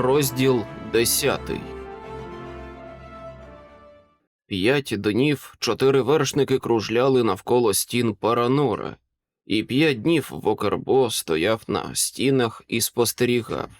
Розділ 10 П'ять днів чотири вершники кружляли навколо стін Паранора, і п'ять днів Вокербо стояв на стінах і спостерігав.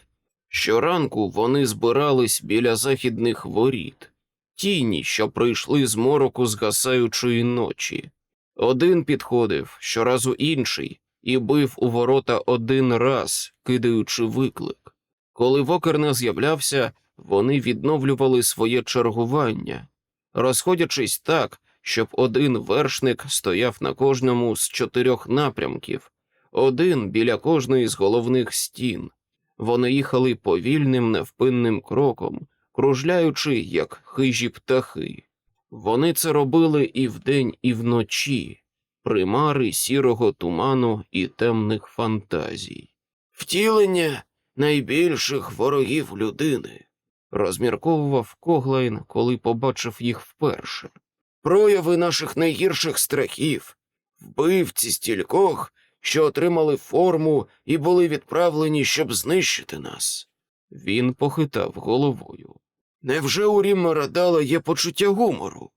Щоранку вони збирались біля західних воріт, тіні, що прийшли з мороку згасаючої ночі. Один підходив, щоразу інший, і бив у ворота один раз, кидаючи виклик. Коли Вокер не з'являвся, вони відновлювали своє чергування, розходячись так, щоб один вершник стояв на кожному з чотирьох напрямків, один біля кожної з головних стін. Вони їхали повільним невпинним кроком, кружляючи, як хижі птахи. Вони це робили і вдень, і вночі, примари сірого туману і темних фантазій. Втілення найбільших ворогів людини, розмірковував Коглайн, коли побачив їх вперше. Прояви наших найгірших страхів, вбивці стількох, що отримали форму і були відправлені, щоб знищити нас. Він похитав головою. Невже у Рімма Радала є почуття гумору?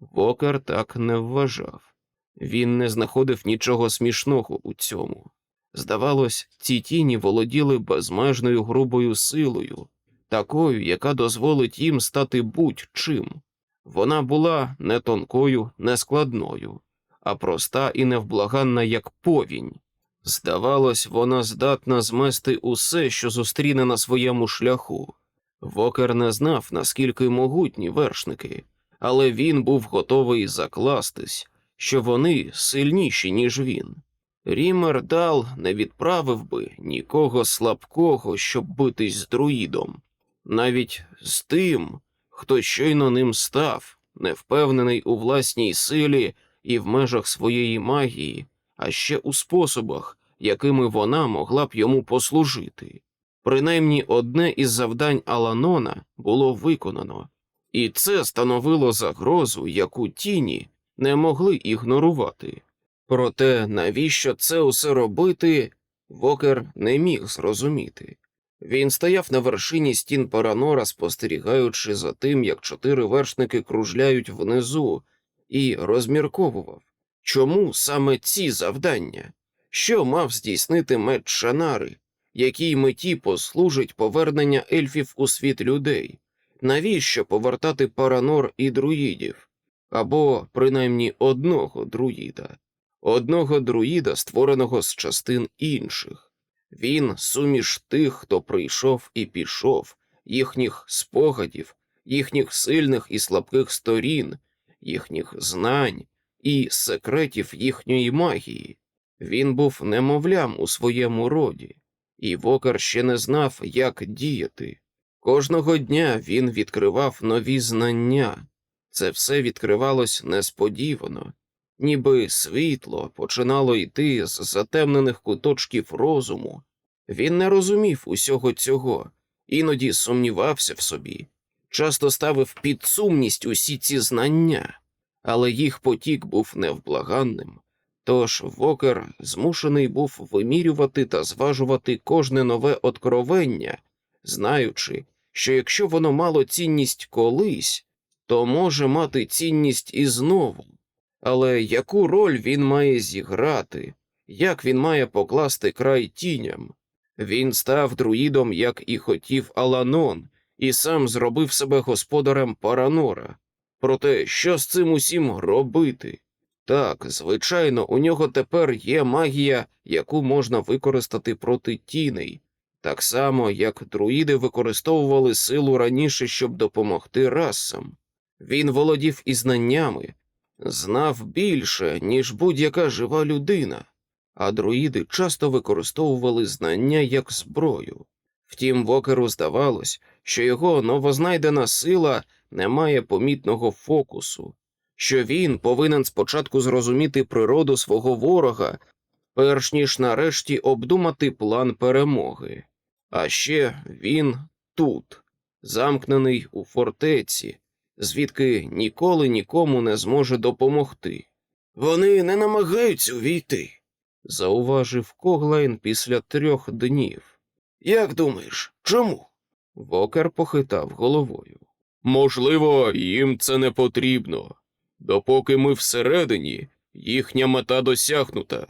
Вокер так не вважав. Він не знаходив нічого смішного у цьому. Здавалось, ці тіні володіли безмежною грубою силою, такою, яка дозволить їм стати будь-чим. Вона була не тонкою, не складною, а проста і невблаганна, як повінь. Здавалось, вона здатна змести усе, що зустріне на своєму шляху. Вокер не знав, наскільки могутні вершники, але він був готовий закластись, що вони сильніші, ніж він. Рімер Дал не відправив би нікого слабкого, щоб битись з друїдом, навіть з тим, хто щойно ним став, невпевнений у власній силі і в межах своєї магії, а ще у способах, якими вона могла б йому послужити. Принаймні одне із завдань Аланона було виконано, і це становило загрозу, яку тіні не могли ігнорувати. Проте навіщо це усе робити, Вокер не міг зрозуміти. Він стояв на вершині стін Паранора, спостерігаючи за тим, як чотири вершники кружляють внизу, і розмірковував, чому саме ці завдання, що мав здійснити меч Шанари, якій меті послужить повернення ельфів у світ людей, навіщо повертати Паранор і друїдів, або принаймні одного друїда одного друїда, створеного з частин інших. Він суміш тих, хто прийшов і пішов, їхніх спогадів, їхніх сильних і слабких сторін, їхніх знань і секретів їхньої магії. Він був немовлям у своєму роді, і Вокер ще не знав, як діяти. Кожного дня він відкривав нові знання. Це все відкривалось несподівано, ніби світло починало йти з затемнених куточків розуму. Він не розумів усього цього, іноді сумнівався в собі, часто ставив під сумність усі ці знання, але їх потік був невблаганним. Тож Вокер змушений був вимірювати та зважувати кожне нове откровення, знаючи, що якщо воно мало цінність колись, то може мати цінність і знову. Але яку роль він має зіграти, як він має покласти край тіням? Він став друїдом, як і хотів Аланон, і сам зробив себе господарем Паранора. Проте що з цим усім робити? Так, звичайно, у нього тепер є магія, яку можна використати проти тіней, так само, як друїди використовували силу раніше, щоб допомогти расам. Він володів і знаннями, знав більше, ніж будь-яка жива людина, а друїди часто використовували знання як зброю. Втім, Вокеру здавалось, що його новознайдена сила не має помітного фокусу, що він повинен спочатку зрозуміти природу свого ворога, перш ніж нарешті обдумати план перемоги. А ще він тут, замкнений у фортеці, звідки ніколи нікому не зможе допомогти. Вони не намагаються увійти, зауважив Коглайн після трьох днів. Як думаєш, чому? Вокер похитав головою. Можливо, їм це не потрібно. Допоки ми всередині, їхня мета досягнута.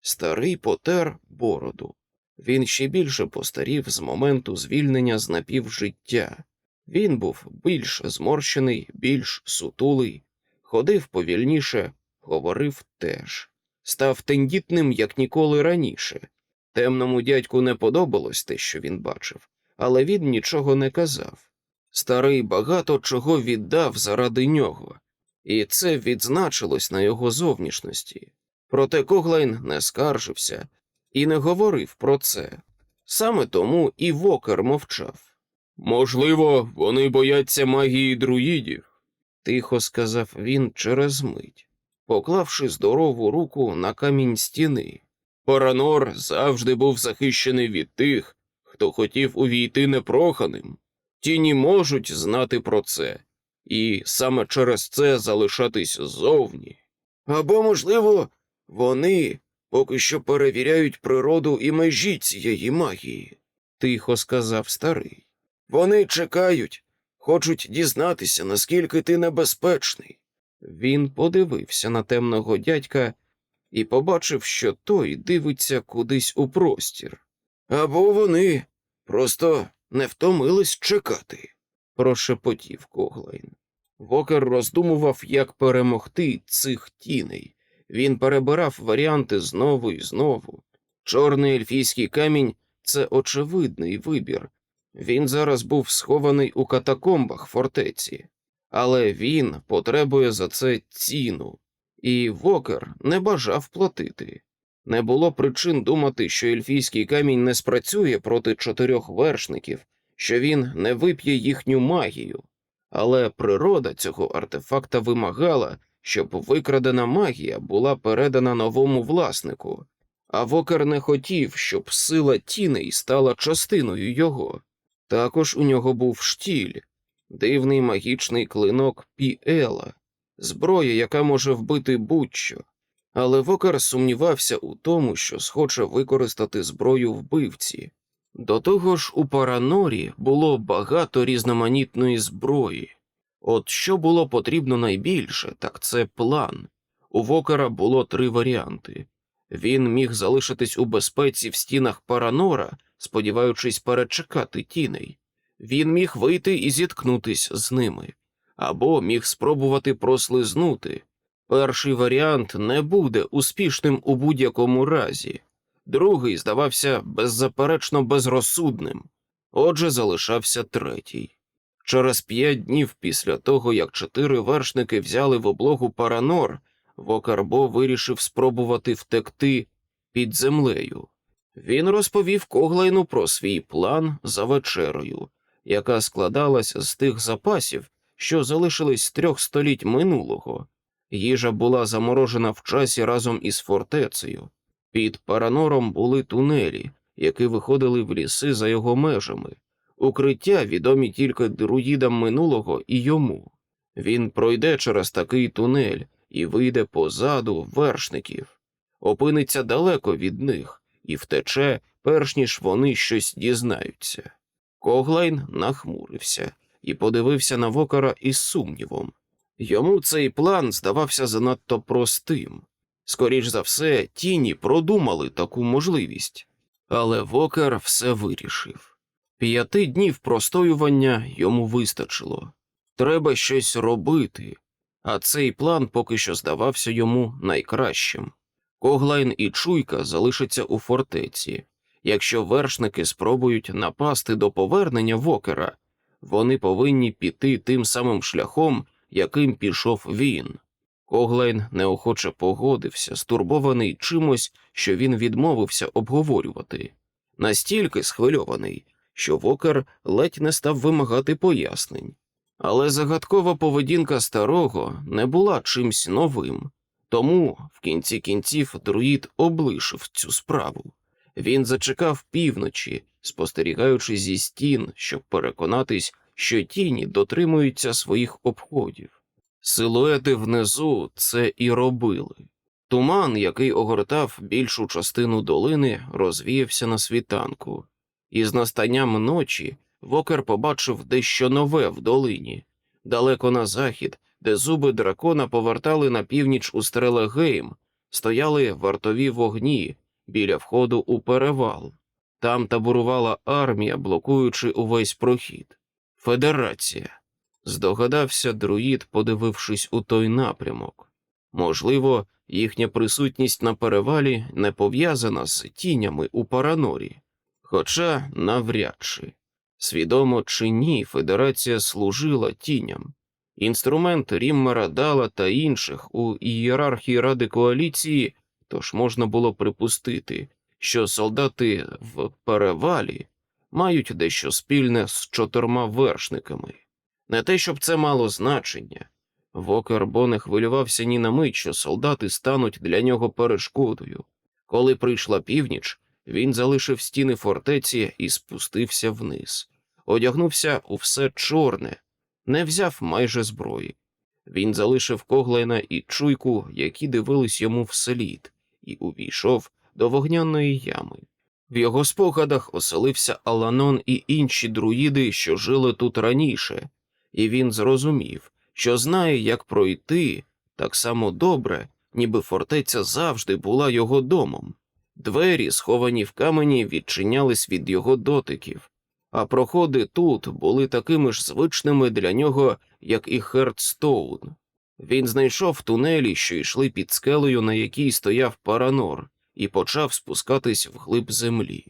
Старий потер бороду. Він ще більше постарів з моменту звільнення з напівжиття. Він був більш зморщений, більш сутулий, ходив повільніше, говорив теж, став тендітним, як ніколи раніше. Темному дядьку не подобалось те, що він бачив, але він нічого не казав. Старий багато чого віддав заради нього, і це відзначилось на його зовнішності. Проте Коглайн не скаржився і не говорив про це. Саме тому і Вокер мовчав. Можливо, вони бояться магії друїдів, тихо сказав він через мить, поклавши здорову руку на камінь стіни. Паранор завжди був захищений від тих, хто хотів увійти непроханим. Тіні можуть знати про це, і саме через це залишатись зовні. Або, можливо, вони поки що перевіряють природу і межі цієї магії, тихо сказав старий. Вони чекають, хочуть дізнатися, наскільки ти небезпечний. Він подивився на темного дядька і побачив, що той дивиться кудись у простір. Або вони просто не втомились чекати, прошепотів Коглайн. Вокер роздумував, як перемогти цих тіней. Він перебирав варіанти знову і знову. Чорний ельфійський камінь це очевидний вибір. Він зараз був схований у катакомбах фортеці, але він потребує за це ціну, і Вокер не бажав платити. Не було причин думати, що ельфійський камінь не спрацює проти чотирьох вершників, що він не вип'є їхню магію. Але природа цього артефакта вимагала, щоб викрадена магія була передана новому власнику, а Вокер не хотів, щоб сила тіней стала частиною його. Також у нього був штіль, дивний магічний клинок Піела, зброя, яка може вбити будь-що. Але Вокер сумнівався у тому, що схоче використати зброю вбивці. До того ж, у Паранорі було багато різноманітної зброї. От що було потрібно найбільше, так це план. У Вокера було три варіанти. Він міг залишитись у безпеці в стінах Паранора, сподіваючись перечекати тіней. Він міг вийти і зіткнутись з ними, або міг спробувати прослизнути. Перший варіант не буде успішним у будь-якому разі, другий здавався беззаперечно безрозсудним, отже, залишався третій. Через п'ять днів після того, як чотири вершники взяли в облогу Паранор, Вокарбо вирішив спробувати втекти під землею. Він розповів Коглайну про свій план за вечерою, яка складалась з тих запасів, що залишились трьох століть минулого. Їжа була заморожена в часі разом із фортецею. Під Паранором були тунелі, які виходили в ліси за його межами, укриття відомі тільки друїдам минулого і йому. Він пройде через такий тунель і вийде позаду вершників, опиниться далеко від них і втече, перш ніж вони щось дізнаються. Коглайн нахмурився і подивився на вокара із сумнівом. Йому цей план здавався занадто простим. Скоріш за все, тіні продумали таку можливість, але Вокер все вирішив. П'яти днів простоювання йому вистачило. Треба щось робити, а цей план поки що здавався йому найкращим. Коглайн і Чуйка залишаться у фортеці. Якщо вершники спробують напасти до повернення Вокера, вони повинні піти тим самим шляхом, яким пішов він. Коглайн неохоче погодився, стурбований чимось, що він відмовився обговорювати, настільки схвильований, що Вокер ледь не став вимагати пояснень. Але загадкова поведінка старого не була чимсь новим, тому в кінці кінців друїд облишив цю справу. Він зачекав півночі, спостерігаючи зі стін, щоб переконатись, що тіні дотримуються своїх обходів. Силуети внизу це і робили. Туман, який огортав більшу частину долини, розвіявся на світанку, і з настанням ночі Вокер побачив дещо нове в долині, далеко на захід, де зуби дракона повертали на північ у Стрелегейм, стояли вартові вогні біля входу у перевал. Там таборувала армія, блокуючи увесь прохід. Федерація. Здогадався друїд, подивившись у той напрямок. Можливо, їхня присутність на перевалі не пов'язана з тінями у Паранорі, хоча навряд чи. Свідомо чи ні, Федерація служила тіням. Інструмент Ріммера Дала та інших у ієрархії Ради коаліції, тож можна було припустити, що солдати в перевалі мають дещо спільне з чотирма вершниками. Не те, щоб це мало значення. Вокер Бо не хвилювався ні на мить, що солдати стануть для нього перешкодою. Коли прийшла північ, він залишив стіни фортеці і спустився вниз. Одягнувся у все чорне, не взяв майже зброї. Він залишив Коглайна і чуйку, які дивились йому вслід, і увійшов до вогняної ями. В його спогадах оселився Аланон і інші друїди, що жили тут раніше, і він зрозумів, що знає, як пройти так само добре, ніби фортеця завжди була його домом. Двері, сховані в камені, відчинялись від його дотиків, а проходи тут були такими ж звичними для нього, як і Хертстоун. Він знайшов тунелі, що йшли під скелею, на якій стояв Паранор, і почав спускатись вглиб землі.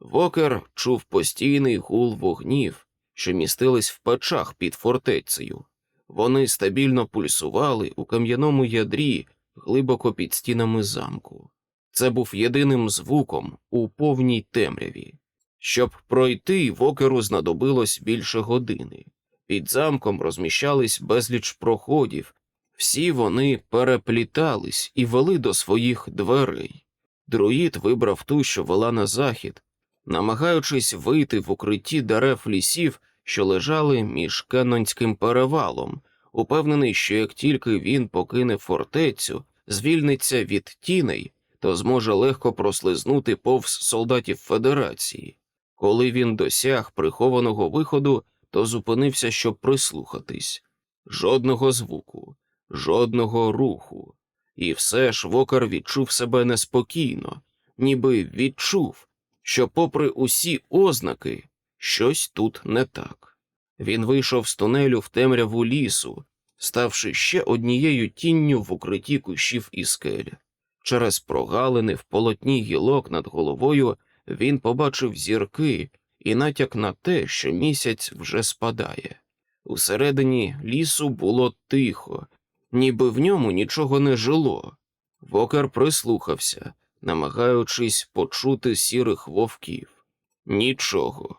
Вокер чув постійний гул вогнів, що містились в печах під фортецею. Вони стабільно пульсували у кам'яному ядрі глибоко під стінами замку. Це був єдиним звуком у повній темряві. Щоб пройти, вокеру знадобилось більше години. Під замком розміщались безліч проходів, всі вони переплітались і вели до своїх дверей. Друїд вибрав ту, що вела на захід, намагаючись вийти в укритті дерев лісів, що лежали між Кенонським перевалом, упевнений, що як тільки він покине фортецю, звільниться від тіней, то зможе легко прослизнути повз солдатів Федерації. Коли він досяг прихованого виходу, то зупинився, щоб прислухатись. Жодного звуку, жодного руху. І все ж Вокар відчув себе неспокійно, ніби відчув, що, попри усі ознаки, щось тут не так. Він вийшов з тунелю в темряву лісу, ставши ще однією тінню в укритті кущів і скель. Через прогалини в полотні гілок над головою він побачив зірки і натяк на те, що місяць вже спадає. Усередині лісу було тихо, ніби в ньому нічого не жило. Вокер прислухався, намагаючись почути сірих вовків. Нічого.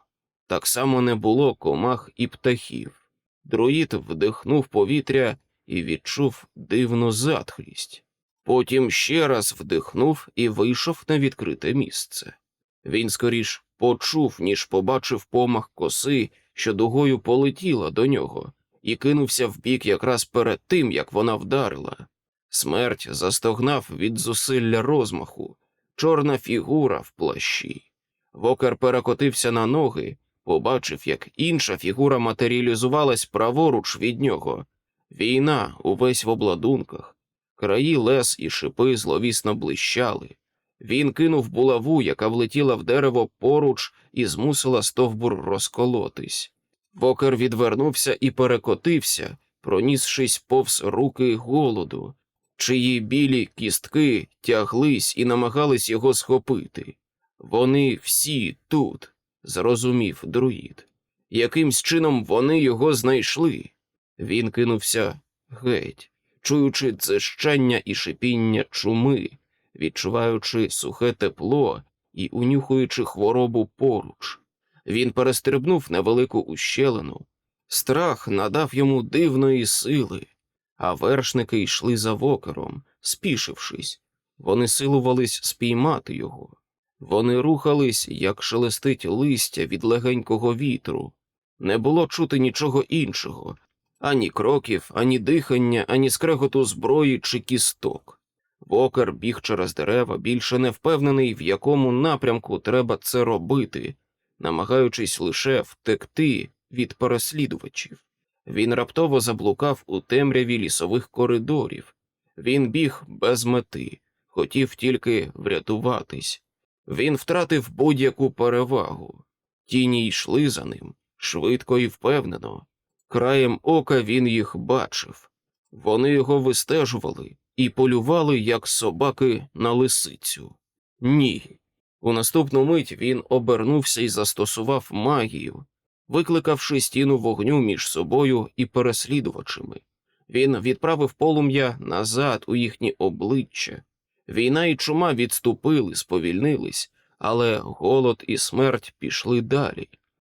Так само не було комах і птахів. Друїд вдихнув повітря і відчув дивну затхлість. Потім ще раз вдихнув і вийшов на відкрите місце. Він скоріш почув, ніж побачив помах коси, що дугою полетіла до нього, і кинувся вбік якраз перед тим, як вона вдарила. Смерть застогнав від зусилля розмаху, чорна фігура в плащі. Вокер перекотився на ноги, побачив, як інша фігура матеріалізувалась праворуч від нього. Війна увесь в обладунках, краї лес і шипи зловісно блищали. Він кинув булаву, яка влетіла в дерево поруч і змусила стовбур розколотись. Вокер відвернувся і перекотився, пронісшись повз руки голоду, чиї білі кістки тяглись і намагались його схопити. Вони всі тут, зрозумів друїд. Якимсь чином вони його знайшли. Він кинувся геть, чуючи дзищання і шипіння чуми, відчуваючи сухе тепло і унюхуючи хворобу поруч. Він перестрибнув невелику ущелину. Страх надав йому дивної сили, а вершники йшли за вокером, спішившись. Вони силувались спіймати його. Вони рухались, як шелестить листя від легенького вітру. Не було чути нічого іншого ані кроків, ані дихання, ані скреготу зброї чи кісток. Вокер біг через дерева, більше не впевнений, в якому напрямку треба це робити. намагаючись лише втекти від переслідувачів. Він раптово заблукав у темряві лісових коридорів. Він біг без мети, хотів тільки врятуватись. Він втратив будь-яку перевагу. Тіні йшли за ним швидко і впевнено. Краєм ока він їх бачив. Вони його вистежували і полювали, як собаки на лисицю. Ні. У наступну мить він обернувся і застосував магію, викликавши стіну вогню між собою і переслідувачами. Він відправив полум'я назад у їхні обличчя. Війна і чума відступили, сповільнились, але голод і смерть пішли далі.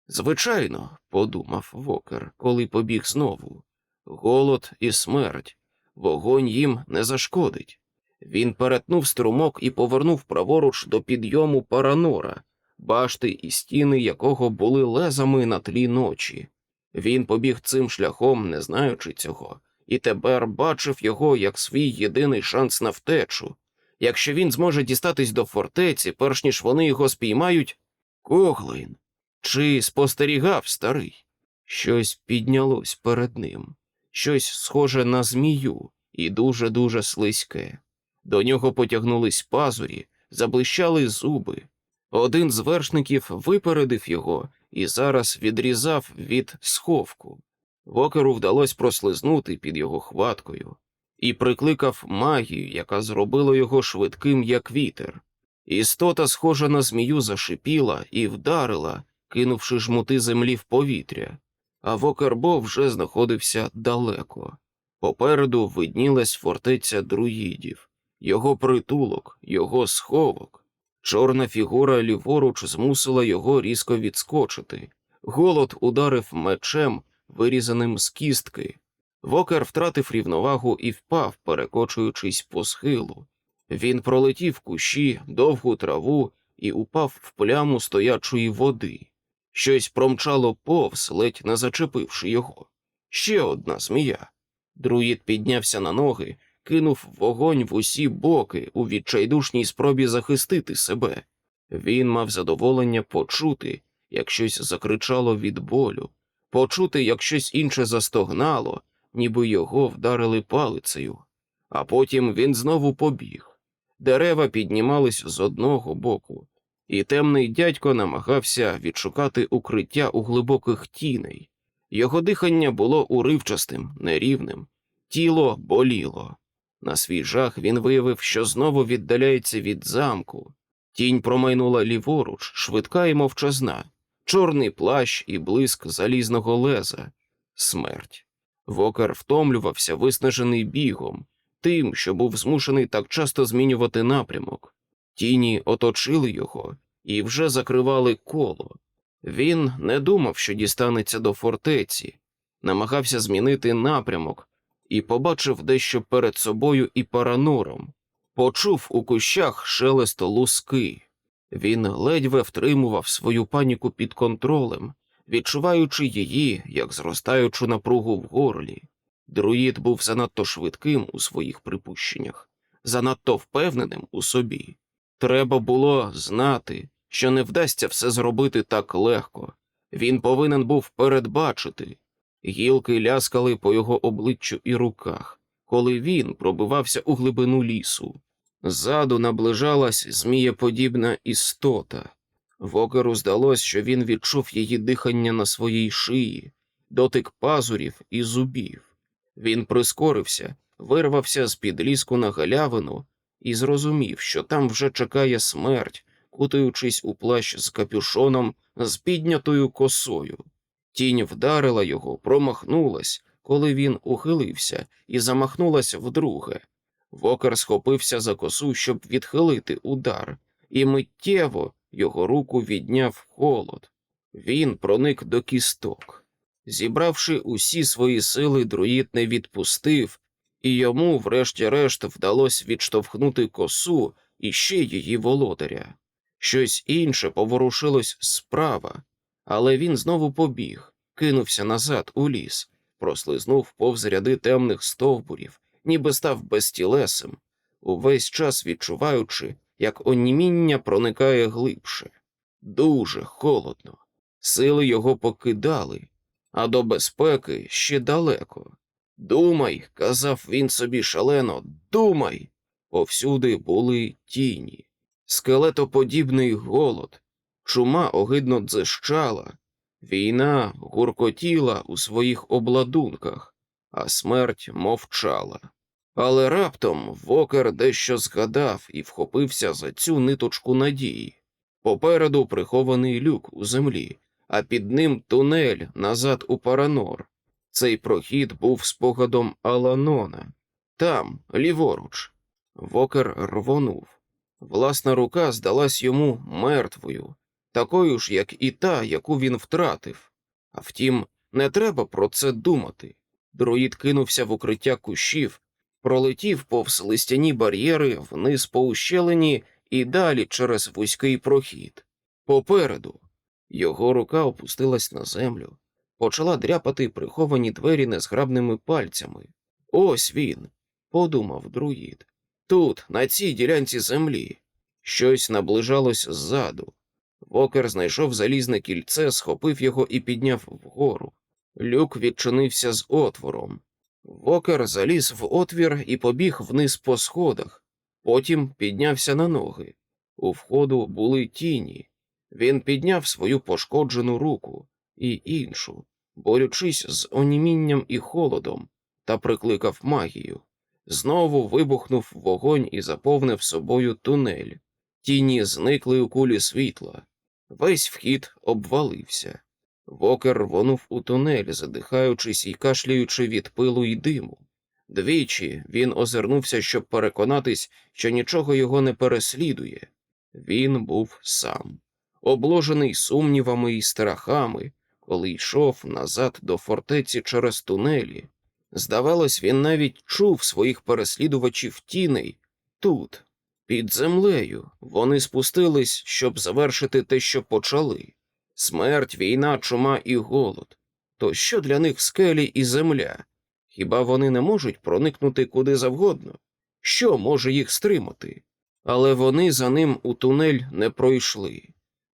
Звичайно, подумав Вокер, коли побіг знову. Голод і смерть, вогонь їм не зашкодить. Він перетнув струмок і повернув праворуч до підйому Паранора, башти і стіни якого були лезами на тлі ночі. Він побіг цим шляхом, не знаючи цього, і тепер бачив його як свій єдиний шанс на втечу. Якщо він зможе дістатись до фортеці, перш ніж вони його спіймають, Коглин. Чи спостерігав старий? Щось піднялось перед ним, щось схоже на змію і дуже-дуже слизьке. До нього потягнулись пазурі, заблищали зуби. Один з вершників випередив його і зараз відрізав від сховку. Вокеру вдалося прослизнути під його хваткою і прикликав магію, яка зробила його швидким, як вітер. Істота, схожа на змію, зашипіла і вдарила, кинувши жмути землі в повітря, а Вокербо вже знаходився далеко. Попереду виднілась фортеця друїдів, його притулок, його сховок. Чорна фігура ліворуч змусила його різко відскочити. Голод ударив мечем, вирізаним з кістки. Вокер втратив рівновагу і впав, перекочуючись по схилу. Він пролетів кущі, довгу траву і упав в пляму стоячої води. Щось промчало повз, ледь не зачепивши його. Ще одна змія. Друїд піднявся на ноги, кинув вогонь в усі боки у відчайдушній спробі захистити себе. Він мав задоволення почути, як щось закричало від болю, почути, як щось інше застогнало, ніби його вдарили палицею. А потім він знову побіг. Дерева піднімались з одного боку, і темний дядько намагався відшукати укриття у глибоких тіней. Його дихання було уривчастим, нерівним, тіло боліло. На свій жах він виявив, що знову віддаляється від замку. Тінь промайнула ліворуч, швидка і мовчазна, чорний плащ і блиск залізного леза, смерть. Вокер втомлювався, виснажений бігом, тим, що був змушений так часто змінювати напрямок. Тіні оточили його і вже закривали коло. Він не думав, що дістанеться до фортеці, намагався змінити напрямок і побачив дещо перед собою і паранором. Почув у кущах шелест луски. Він ледве втримував свою паніку під контролем, відчуваючи її, як зростаючу напругу в горлі. Друїд був занадто швидким у своїх припущеннях, занадто впевненим у собі. Треба було знати, що не вдасться все зробити так легко. Він повинен був передбачити. Гілки ляскали по його обличчю і руках, коли він пробивався у глибину лісу. Ззаду наближалась змієподібна істота. Вокеру здалось, що він відчув її дихання на своїй шиї, дотик пазурів і зубів. Він прискорився, вирвався з під ліску на галявину і зрозумів, що там вже чекає смерть, кутаючись у плащ з капюшоном з піднятою косою. Тінь вдарила його, промахнулась, коли він ухилився, і замахнулась вдруге. Вокер схопився за косу, щоб відхилити удар, і миттєво його руку відняв холод. Він проник до кісток. Зібравши усі свої сили, друїд не відпустив, і йому, врешті-решт, вдалося відштовхнути косу і ще її володаря. Щось інше поворушилось справа, але він знову побіг, кинувся назад у ліс, прослизнув повз ряди темних стовбурів, ніби став безтілесим, увесь час відчуваючи, як оніміння проникає глибше. дуже холодно. Сили його покидали, а до безпеки ще далеко. Думай, казав він собі шалено, думай. Повсюди були тіні, скелетоподібний голод, чума огидно дзищала, війна гуркотіла у своїх обладунках, а смерть мовчала. Але раптом Вокер дещо згадав і вхопився за цю ниточку надії. Попереду прихований люк у землі, а під ним тунель назад у Паранор. Цей прохід був спогадом Аланона. Там, ліворуч. Вокер рвонув. Власна рука здалась йому мертвою, такою ж, як і та, яку він втратив. А втім, не треба про це думати. Друїд кинувся в укриття кущів, пролетів повз листяні бар'єри вниз по ущелині і далі через вузький прохід. Попереду його рука опустилась на землю, почала дряпати приховані двері незграбними пальцями. Ось він, подумав друїд. Тут, на цій ділянці землі, щось наближалось ззаду. Вокер знайшов залізне кільце, схопив його і підняв вгору. Люк відчинився з отвором. Вокер заліз в отвір і побіг вниз по сходах, потім піднявся на ноги. У входу були тіні. Він підняв свою пошкоджену руку і іншу, борючись з онімінням і холодом, та прикликав магію. Знову вибухнув вогонь і заповнив собою тунель. Тіні зникли у кулі світла. Весь вхід обвалився. Вокер рвонув у тунель, задихаючись і кашляючи від пилу й диму. Двічі він озирнувся, щоб переконатись, що нічого його не переслідує. Він був сам, обложений сумнівами і страхами, коли йшов назад до фортеці через тунелі. Здавалось, він навіть чув своїх переслідувачів тіней тут, під землею. Вони спустились, щоб завершити те, що почали смерть, війна, чума і голод. То що для них скелі і земля? Хіба вони не можуть проникнути куди завгодно? Що може їх стримати? Але вони за ним у тунель не пройшли,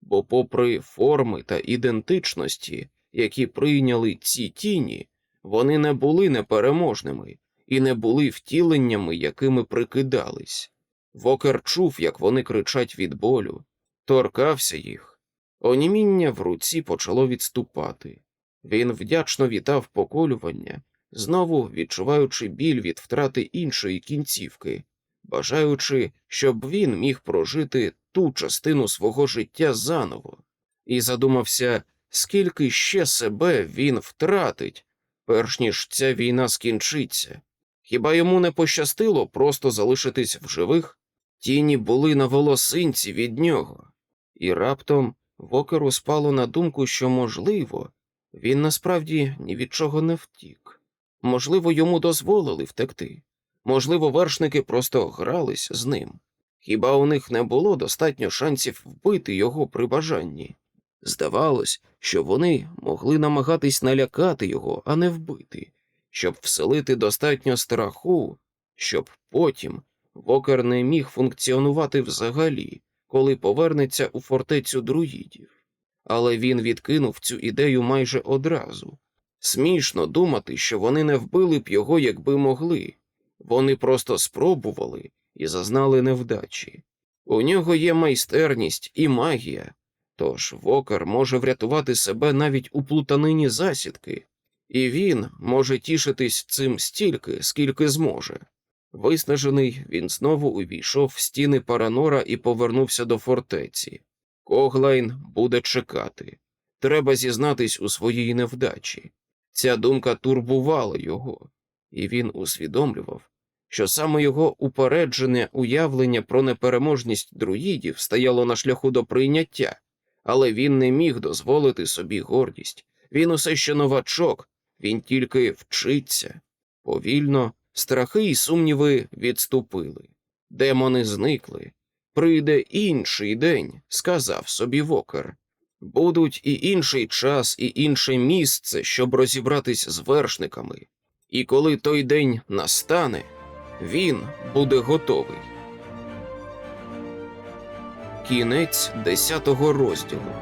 бо, попри форми та ідентичності, які прийняли ці тіні, вони не були непереможними і не були втіленнями, якими прикидались. Вокер чув, як вони кричать від болю, торкався їх. Оніміння в руці почало відступати. Він вдячно вітав поколювання, знову відчуваючи біль від втрати іншої кінцівки, бажаючи, щоб він міг прожити ту частину свого життя заново, і задумався, скільки ще себе він втратить, перш ніж ця війна скінчиться. Хіба йому не пощастило просто залишитись в живих? Тіні були на волосинці від нього, і раптом Вокеру спало на думку, що, можливо, він насправді ні від чого не втік. Можливо, йому дозволили втекти. Можливо, вершники просто грались з ним. Хіба у них не було достатньо шансів вбити його при бажанні? Здавалось, що вони могли намагатись налякати його, а не вбити, щоб вселити достатньо страху, щоб потім Вокер не міг функціонувати взагалі, коли повернеться у фортецю друїдів. Але він відкинув цю ідею майже одразу. Смішно думати, що вони не вбили б його, якби могли. Вони просто спробували і зазнали невдачі. У нього є майстерність і магія, тож Вокер може врятувати себе навіть у плутанині засідки, і він може тішитись цим стільки, скільки зможе. Виснажений, він знову увійшов в стіни Паранора і повернувся до фортеці. Коглайн буде чекати. Треба зізнатись у своїй невдачі. Ця думка турбувала його, і він усвідомлював, що саме його упереджене уявлення про непереможність друїдів стояло на шляху до прийняття, але він не міг дозволити собі гордість. Він усе ще новачок, він тільки вчиться. Повільно страхи і сумніви відступили. Демони зникли. Прийде інший день, сказав собі Вокер. Будуть і інший час, і інше місце, щоб розібратись з вершниками. І коли той день настане, він буде готовий. Кінець десятого розділу.